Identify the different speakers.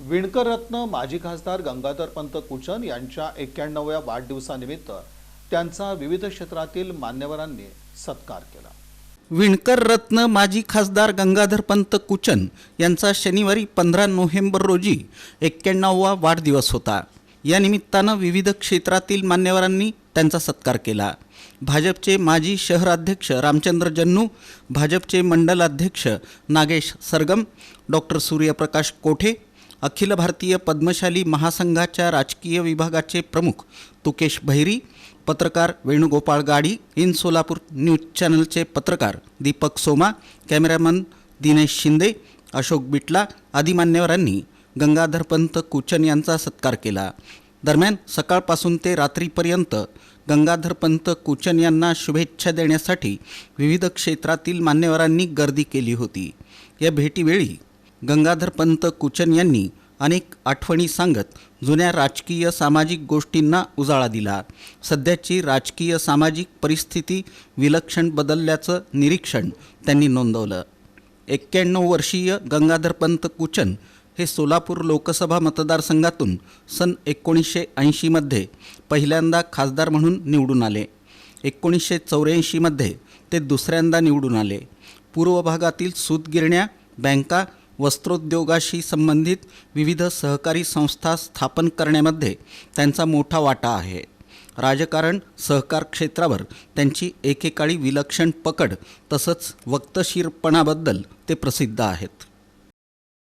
Speaker 1: विणकर रत्न माजी खासदार गंगाधर पंत कुचन यांच्या एक्क्याण्णव्या वाढदिवसानिमित्त त्यांचा विविध क्षेत्रातील मान्यवरांनी सत्कार केला.
Speaker 2: विणकर रत्न माजी खासदार गंगाधर पंत कुचन यांचा शनिवारी पंधरा नोव्हेंबर रोजी एक्क्याण्णववा वाढदिवस होता. या निमित्तानं विविध क्षेत्रातील मान्यवरांनी त्यांचा सत्कार केला. भाजपचे माजी शहराध्यक्ष रामचंद्र जन्नू भाजपचे मंडलाध्यक्ष नागेश सरगम डॉक्टर सूर्यप्रकाश कोठे अखिल भारतीय पद्मशाली महासंघाच्या राजकीय विभागाचे प्रमुख तुकेश भैरी पत्रकार वेणुगोपाळ गाडी इन सोलापूर न्यूज चॅनलचे पत्रकार दीपक सोमा कॅमेरामन दिनेश शिंदे अशोक बिटला आदी मान्यवरांनी गंगाधरपंत कुचन यांचा सत्कार केला. दरम्यान सकाळपासून ते रात्रीपर्यंत गंगाधरपंत कुचन यांना शुभेच्छा देण्यासाठी विविध क्षेत्रातील मान्यवरांनी गर्दी केली होती. या भेटीवेळी गंगाधर पंत कुचन यांनी अनेक आठवणी सांगत जुन्या राजकीय सामाजिक गोष्टींना उजाळा दिला. सध्याची राजकीय सामाजिक परिस्थिती विलक्षण बदलल्याचं निरीक्षण त्यांनी नोंदवलं. एक्क्याण्णव वर्षीय गंगाधर पंत कुचन हे सोलापूर लोकसभा मतदारसंघातून सन एकोणीसशे ऐंशीमध्ये पहिल्यांदा खासदार म्हणून निवडून आले. एकोणीसशे चौऱ्याऐंशीमध्ये ते दुसऱ्यांदा निवडून आले. पूर्व भागातील सूतगिरण्या बँका वस्त्रोद्योगाशी संबंधित विविध सहकारी संस्था स्थापन करण्यामध्ये त्यांचा मोठा वाटा आहे. राजकारण सहकार क्षेत्रावर त्यांची एकेकाळी विलक्षण पकड तसंच वक्तशीरपणाबद्दल ते प्रसिद्ध आहेत.